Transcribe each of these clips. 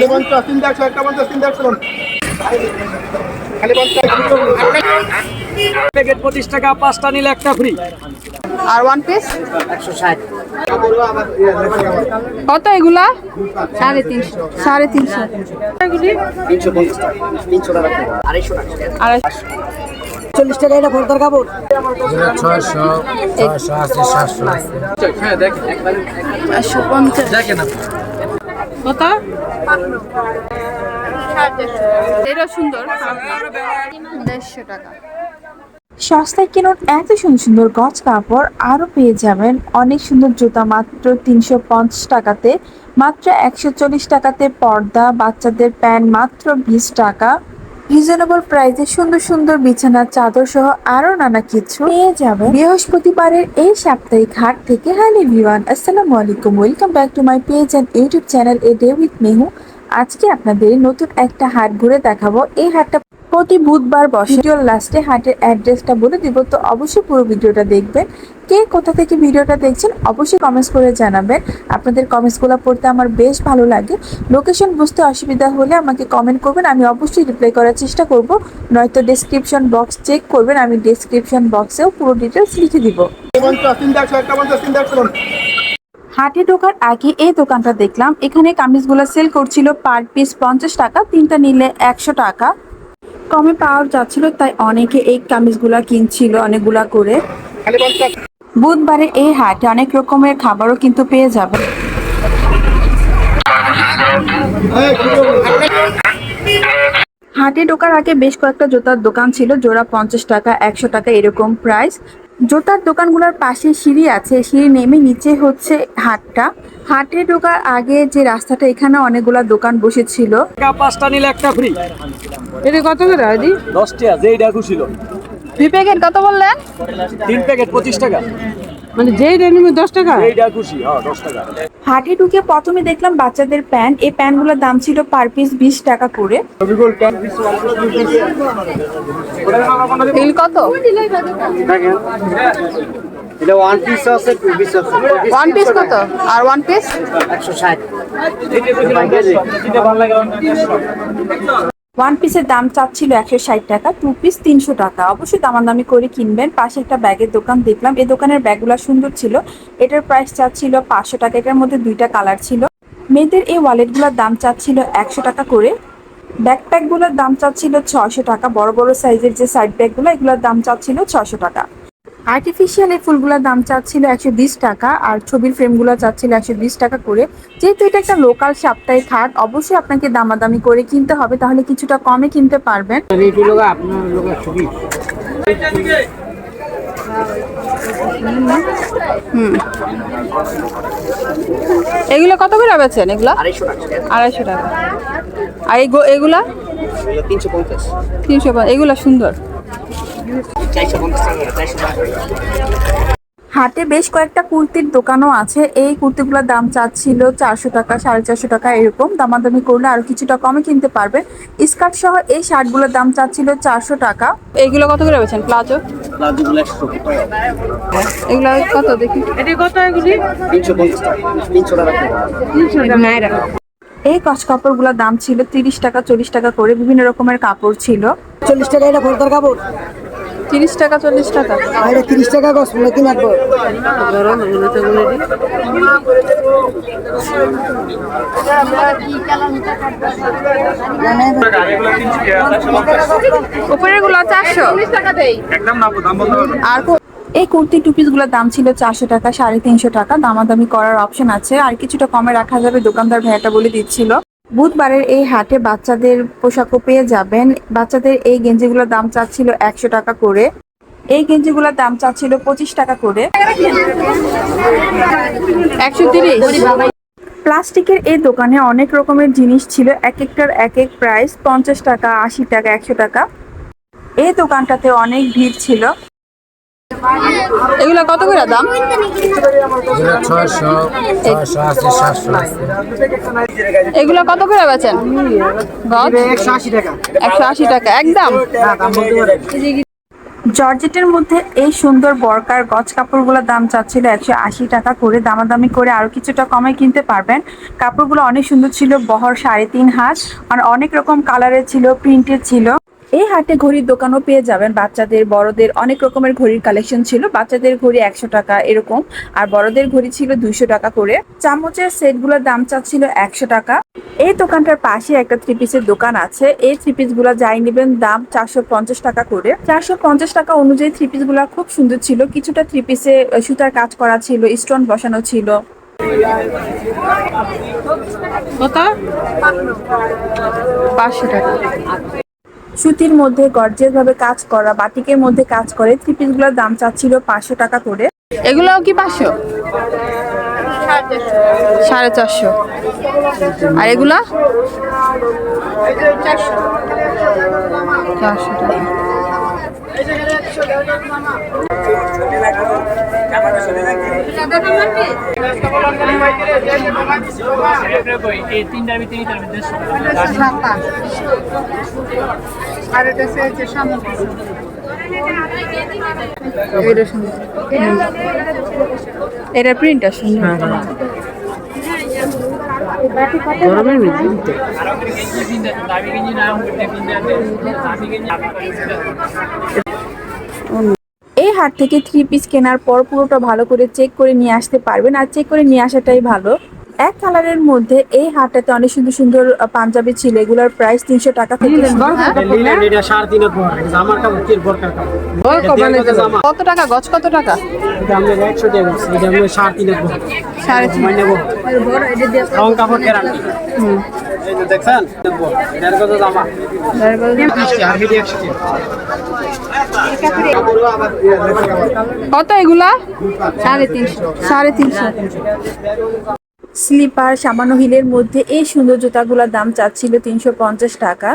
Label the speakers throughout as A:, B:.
A: খালি পঞ্চাশ তিনটা একশো একটা পঞ্চাশ তিনটা একশো খালি পঞ্চাশ
B: প্যাকেট পঁচিশ টাকা পাঁচটা নিলে একটা ফ্রি
C: আর ওয়ান পিস
A: একশো ষাট।
C: কত এগুলা? সাড়ে তিনশো। সাড়ে তিনশো।
B: তিনশো পঞ্চাশ টাকা। তিনশো টাকা আড়াইশো টাকা। চল্লিশ টাকা এটা ফোরদার কাপড়।
D: ছয়শো ছয়শো আছে সাতশো আছে।
B: হ্যাঁ দেখেন
C: কত? এটা সুন্দর। দেড়শো টাকা।
E: সস্তায় কিনুন এত সুন্দর সুন্দর গজ কাপড় আরও পেয়ে যাবেন। অনেক সুন্দর জুতা মাত্র তিনশো পঞ্চাশ টাকাতে। মাত্র একশো চল্লিশ টাকাতে পর্দা বাচ্চাদের প্যান্ট মাত্র বিশ টাকা। রিজনেবল প্রাইসে সুন্দর সুন্দর বিছানার চাদর সহ আরও নানা কিছু পেয়ে যাবেন। বৃহস্পতিবারের এই সাপ্তাহিক হাট থেকে হ্যালো ভিওয়ান আসসালামু আলাইকুম। Welcome back to my page and YouTube channel a day with Mehu আজকে আপনাদের নতুন একটা হাট ঘুরে দেখাবো। এই হাটটা প্রতি বুধবার বসে। লাস্টে হাটের অ্যাড্রেসটা বলে দিব, তো অবশ্যই পুরো ভিডিওটা দেখবেন। কে কোথা থেকে ভিডিওটা দেখছেন, অবশ্যই কমেন্টস করে জানাবেন। আপনাদের কমেন্টসগুলো পড়তে আমার বেশ ভালো লাগে। লোকেশন বুঝতে অসুবিধা হলে আমাকে কমেন্ট করবেন, আমি অবশ্যই রিপ্লাই করার চেষ্টা করব। নয়তো ডেসক্রিপশন বক্স চেক করবেন, আমি ডেসক্রিপশন বক্সেও পুরো ডিটেলস লিখে দিব। হাটে ঢোকার আগে এই দোকানটা দেখলাম। এখানে কামিজগুলো সেল করছিল পার পিস পঞ্চাশ টাকা, তিনটা নিলে একশো টাকা। কমে পাওয়া যাচ্ছিল, তাই অনেকে এই কামিজগুলা কিনছিল অনেকগুলা করে।
A: খালি পঞ্চাশ
E: বুধবারে এই হাটে অনেক রকমের খাবারও কিন্তু পেয়ে যাবেন হাটে ঢোকার আগে বেশ কয়েকটা জুতার দোকান ছিল জোড়া পঞ্চাশ টাকা একশো টাকা এরকম প্রাইস জুতার দোকানগুলোর পাশে সিঁড়ি আছে সিঁড়ি নেমে নিচে হচ্ছে হাটটা। হাটে ঢোকার আগে যে রাস্তাটা এখানে অনেকগুলা দোকান বসেছিল।
B: পাঁচটা নিলে একটা ফ্রি
C: এটা কত করে দিদি
B: দশটা যেইটা খুশিল
C: দুই প্যাকেট কত বললেন?
B: তিন প্যাকেট পঁচিশ টাকা।
C: মানে যেই রেনিমে দশ টাকা?
B: যেইটা খুশি হ্যাঁ দশ টাকা।
E: হাটে ঢুকে প্রথমে দেখলাম বাচ্চাদের প্যান্ট। এই প্যান্টগুলোর দাম ছিল পার পিস বিশ টাকা করে।
C: কত?
B: এটা ওয়ান পিস আছে টু পিস আছে।
C: ওয়ান পিস কত? আর ওয়ান পিস
B: একশো ষাট।
E: ওয়ান পিসের দাম চাচ্ছিল একশো ষাট টাকা টু পিস তিনশো টাকা। অবশ্যই দামাদামি করে কিনবেন। পাশে একটা ব্যাগের দোকান দেখলাম। এই দোকানের ব্যাগগুলো সুন্দর ছিল। এটার প্রাইস চাচ্ছিল পাঁচশো টাকা। এটার মধ্যে দুইটা কালার ছিল। মেয়েদের এই ওয়ালেটগুলোর দাম চাচ্ছিল একশো টাকা করে। ব্যাকপ্যাকগুলোর দাম চাচ্ছিল ছশো টাকা। বড় বড় সাইজের যে সাইড ব্যাগগুলো এগুলোর দাম চাচ্ছিল ছশো টাকা। আর্টিফিশিয়াল এই ফুলগুলোর দাম চাচ্ছিল একশো বিশ টাকা আর ছবির ফ্রেমগুলো চাচ্ছিল একশো বিশ টাকা করে। যেহেতু এটা একটা লোকাল সাপ্তাহিক হাট অবশ্যই আপনাকে দামাদামি করে কিনতে হবে তাহলে কিছুটা কমে কিনতে পারবেন।
C: এগুলো কত করে বেচেন এগুলা?
B: আড়াইশো টাকা।
C: আর এগুলা?
B: তিনশো পঞ্চাশ।
C: এগুলা সুন্দর
B: চারশো পঞ্চাশ টাকা চারশো টাকা
E: হাটে বেশ কয়েকটা কুর্তির দোকানও আছে। এই কুর্তিগুলোর দাম চাচ্ছিল চারশো টাকা সাড়ে চারশো টাকা এরকম। দামাদামি করলে আরও কিছুটা কমে কিনতে পারবে। স্কার্ট সহ এই শার্টগুলোর দাম চাচ্ছিল চারশো টাকা।
C: এগুলো কত করে বেচেন? প্লাজো? এগুলো কত দেখি? এটা কত এগুলি?
B: তিনশো টাকা
E: এই কচ কাপড়গুলোর দাম ছিল তিরিশ টাকা চল্লিশ টাকা করে বিভিন্ন রকমের কাপড় ছিল।
B: চল্লিশ টাকা এটা কাপড়?
C: তিরিশ টাকা চল্লিশ টাকা।
B: আর তিরিশ টাকা গছ মনে তিন আটবো
C: উপরেরগুলো চারশো। আর কো-
E: এই কুর্তি টু পিসগুলোর দাম ছিল চারশো টাকা সাড়ে তিনশো টাকা। দামাদামি করার অপশন আছে। আর কিছুটা কমে রাখা যাবে। দোকানদার ভাইয়াটা বলে দিচ্ছিল। বুধবারের এই হাটে বাচ্চাদের পোশাকও পেয়ে যাবেন। বাচ্চাদের এই গেঞ্জিগুলোর দাম চাচ্ছিল একশো টাকা করে। এই গেঞ্জিগুলোর দাম চাচ্ছিল পঁচিশ টাকা করে।
C: একশো তিরিশ।
E: প্লাস্টিকের এই দোকানে অনেক রকমের জিনিস ছিল। এক একটার এক এক প্রাইস পঞ্চাশ টাকা আশি টাকা একশো টাকা। এই দোকানটাতে অনেক ভিড় ছিল।
C: এগুলো কত করে দাম? এগুলো কত করে বেচেন?
B: একশো আশি টাকা
C: একশো আশি টাকা। একদম?
E: জর্জেটের মধ্যে এই সুন্দর বরকার গজ কাপড়গুলোর দাম চাচ্ছিল একশো আশি টাকা করে। দামাদামি করে আরও কিছুটা কমে কিনতে পারবেন। কাপড়গুলো অনেক সুন্দর ছিল, বহর সাড়ে তিন হাত। আর অনেক রকম কালারের ছিল প্রিন্টের ছিল। এই হাটে ঘড়ির দোকানও পেয়ে যাবেন। বাচ্চাদের, বড়দের অনেক রকমের ঘড়ির কালেকশন ছিল। বাচ্চাদের ঘড়ি একশো টাকা এরকম। আর বড়দের ঘড়ি ছিল দুইশো টাকা করে। চামচের সেটগুলোর দাম চাচ্ছিল একশো টাকা। এই দোকানটার পাশে একটা থ্রি পিসের দোকান আছে। এই থ্রি পিসগুলা যাই নেবেন, দাম চারশো পঞ্চাশ টাকা করে। চারশো পঞ্চাশ টাকা অনুযায়ী থ্রি পিসগুলা খুব সুন্দর ছিল। কিছুটা থ্রি পিসে সুতার কাজ করা ছিল স্টোন বসানো ছিল।
C: কত? পাঁচশো টাকা।
E: সুতির মধ্যে গর্জিয়াস ভাবে কাজ করা, বাটিকের মধ্যে কাজ করে থ্রি পিসগুলোর দাম চাচ্ছিল পাঁচশো টাকা করে।
C: এগুলোও কি পাঁচশো? সাড়ে চারশো। আর এগুলা? চারশো টাকা। এটা এটা প্রিন্টটা সুন্দর
D: গরমের মধ্যে।
F: গেঞ্জি গেঞ্জি
E: এই হাট থেকে থ্রি পিস কেনার পর পুরোটা ভালো করে চেক করে নিয়ে আসতে পারবেন। আর চেক করে নিয়ে আসাটাই ভালো। এক কালারের মধ্যে এই হাটটাতে অনেক সুন্দর সুন্দর পাঞ্জাবি ছিল। এগুলোর প্রাইস তিনশো টাকা থেকে।
C: কত টাকা গছ? কত টাকা?
D: দেখছেন?
C: কত এগুলা? সাড়ে তিনশো। সাড়ে তিনশো।
E: স্লিপার সামান্য হিলের মধ্যে এই সুন্দর জুতাগুলোর দাম চাচ্ছিল তিনশো পঞ্চাশ টাকা।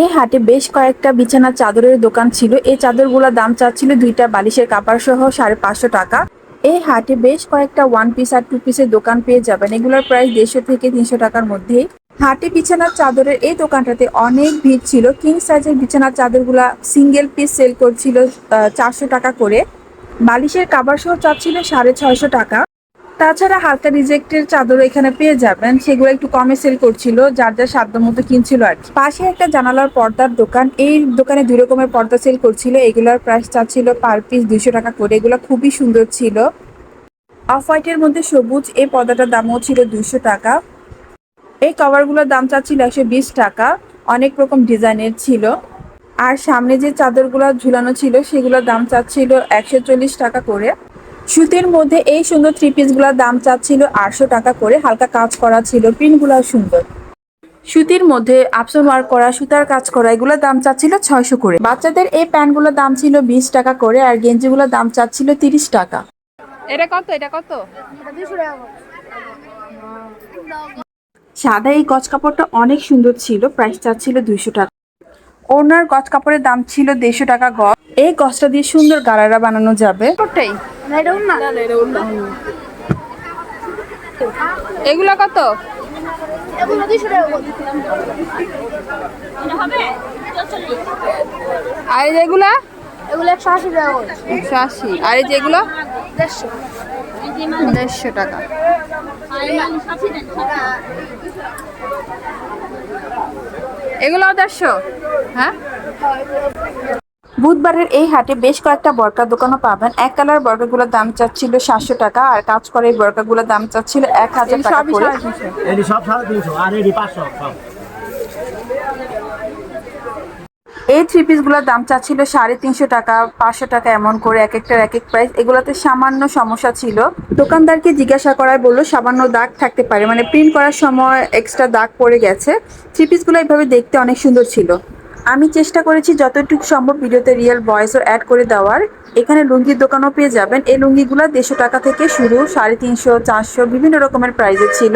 E: এই হাটে বেশ কয়েকটা বিছানার চাদরের দোকান ছিল। এই চাদরগুলোর দাম চাচ্ছিল দুইটা বালিশের কাপড় সহ সাড়ে পাঁচশো টাকা। এই হাটে বেশ কয়েকটা ওয়ান পিস আর টু পিসের দোকান পেয়ে যাবেন। এগুলোর প্রাইস দেড়শো থেকে তিনশো টাকার মধ্যে। হাটে বিছানার চাদরের এই দোকানটাতে অনেক ভিড় ছিল। কিং সাইজের বিছানার চাদরগুলা সিঙ্গেল পিস সেল করছিল চারশো টাকা করে। বালিশের কাবার সহ চাচ্ছিল সাড়ে ছয়শো টাকা। তাছাড়া হালকা রিজেক্টের চাদর এখানে পেয়ে যাবেন। সেগুলো একটু কমে সেল করছিল, যার যার সাধ্য মতো কিনছিল আর কি। পাশে একটা জানালার পর্দার দোকান, এই দোকানে দুই রকমের পর্দা সেল করছিল। এগুলোর প্রাইস চাচ্ছিল পার পিস দুইশো টাকা করে। এগুলো খুবই সুন্দর ছিল। অফ হোয়াইটের মধ্যে সবুজ, এই পর্দাটার দামও ছিল দুইশো টাকা। এই কভারগুলোর দাম চাচ্ছিল একশো বিশ টাকা। অনেক রকম ডিজাইনের ছিল। আর সামনে যে চাদরগুলো ঝুলানো ছিল, সেগুলোর দাম চাচ্ছিল একশো চল্লিশ টাকা করে। সুতির মধ্যে এই সুন্দর থ্রি পিসগুলোর দাম চাচ্ছিল আটশো টাকা করে। হালকা কাজ করা ছিল প্রিন্টগুলো সুন্দর। সুতির মধ্যে আপসন ওয়ার্ক করা সুতার কাজ করা এগুলোর দাম চাচ্ছিল ছয়শো করে। বাচ্চাদের এই প্যান্টগুলোর দাম ছিল বিশ টাকা করে আর গেঞ্জিগুলোর দাম চাচ্ছিল তিরিশ টাকা।
C: এটা কত? এটা কত?
E: সাদা এই গজ কাপড়টা অনেক সুন্দর ছিল প্রাইস চাচ্ছিল দুইশো টাকা। ওনার গজ কাপড়ের দাম ছিল দেড়শো টাকা গজ এই গজটা দিয়ে সুন্দর গারারা বানানো যাবে।
C: কোটাই এগুলা কত? আর যেগুলা
G: এগুলো? একশো আশি টাকা
C: একশো আশি। আর এই যেগুলো
G: দেড়শো।
C: দেড়শো টাকা। এগুলো দেড়শো? হ্যাঁ?
E: বুধবারের এই হাটে বেশ কয়েকটা বরকার দোকানও পাবেন। এক কালার বরকাগুলোর দাম চাচ্ছিল সাতশো টাকা আর কাজ করে এই বরকাগুলোর দাম চাচ্ছিল এক হাজার টাকা করে
C: সাড়ে তিনশো
D: এটি সব সাড়ে তিনশো আর এটি পাঁচশো সব
E: এই থ্রি পিসগুলোর দাম চাচ্ছিল সাড়ে তিনশো টাকা, পাঁচশো টাকা এমন করে এক একটার এক এক প্রাইস এগুলোতে সামান্য সমস্যা ছিল। দোকানদারকে জিজ্ঞাসা করায় বলল, সামান্য দাগ থাকতে পারে। মানে প্রিন্ট করার সময় এক্সট্রা দাগ পড়ে গেছে। থ্রি পিসগুলো এইভাবে দেখতে অনেক সুন্দর ছিল। আমি চেষ্টা করেছি যতটুকু সম্ভব ভিডিওতে রিয়েল ভয়েসও অ্যাড করে দেওয়ার। এখানে লুঙ্গির দোকানও পেয়ে যাবেন। এই লুঙ্গিগুলো দেড়শো টাকা থেকে শুরু, সাড়ে তিনশো, চারশো, বিভিন্ন রকমের প্রাইজের ছিল।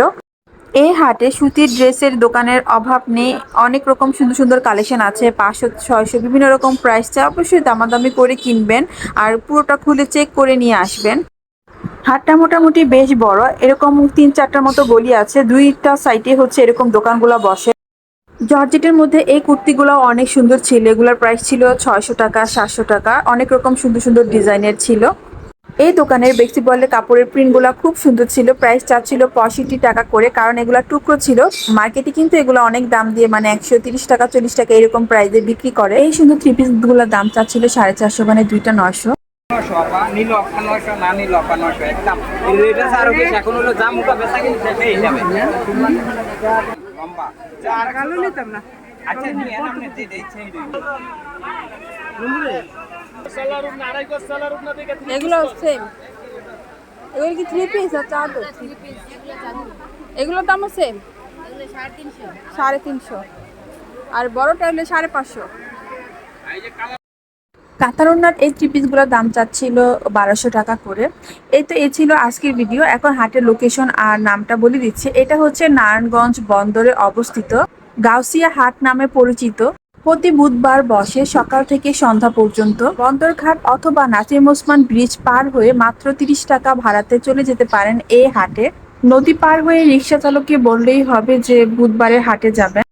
E: এই হাটে সুতির ড্রেসের দোকানের অভাব নেই। অনেক রকম সুন্দর সুন্দর কালেকশন আছে। পাঁচশো, ছয়শো বিভিন্ন রকম প্রাইস চা অবশ্যই দামাদামি করে কিনবেন আর পুরোটা খুলে চেক করে নিয়ে আসবেন। হাটটা মোটামুটি বেশ বড়। এরকম তিন চারটার মতো গলি আছে। দুইটা সাইডে হচ্ছে এরকম দোকানগুলো বসে। জর্জেটের মধ্যে এই কুর্তিগুলো অনেক সুন্দর ছিল। এগুলোর প্রাইস ছিল ছয়শো টাকা, সাতশো টাকা। অনেক রকম সুন্দর সুন্দর ডিজাইনের ছিল। এই দোকানের বেক্সি বলের কাপড়ের প্রিন্টগুলো খুব সুন্দর ছিল প্রাইস চাচ্ছিল পঁয়ষট্টি টাকা করে কারণ এগুলো টুকরো ছিল। মার্কেটে কিন্তু এগুলো অনেক দাম দিয়ে মানে একশো তিরিশ টাকা চল্লিশ টাকা এরকম প্রাইসে বিক্রি করে। এই সুন্দর থ্রি পিসগুলোর দাম চাচ্ছিল সাড়ে চারশো মানে দুইটা নয়শো।
F: নশো আচ্ছা নিয়ে আপনি যে দিচ্ছেন
C: এগুলো সেম এগুলো কি থ্রি পিস আর চাদর এগুলোর দামও সেম সাড়ে তিনশো। আর বড়টা হলে সাড়ে পাঁচশো।
E: কাতারুন্নার এই থ্রি পিসগুলোর দাম চাচ্ছিল বারোশো টাকা করে। এই তো এই ছিল আজকের ভিডিও এখন হাটের লোকেশন আর নামটা বলে দিচ্ছে। এটা হচ্ছে নারায়ণগঞ্জ বন্দরে অবস্থিত গাউসিয়া হাট নামে পরিচিত। প্রতি বুধবার বসে সকাল থেকে সন্ধ্যা পর্যন্ত বন্দরঘাট অথবা নাসিম ওসমান ব্রিজ পার হয়ে মাত্র তিরিশ টাকা ভাড়াতে চলে যেতে পারেন এই হাটে। নদী পার হয়ে রিক্সা চালককে বললেই হবে যে বুধবারের হাটে যাবেন।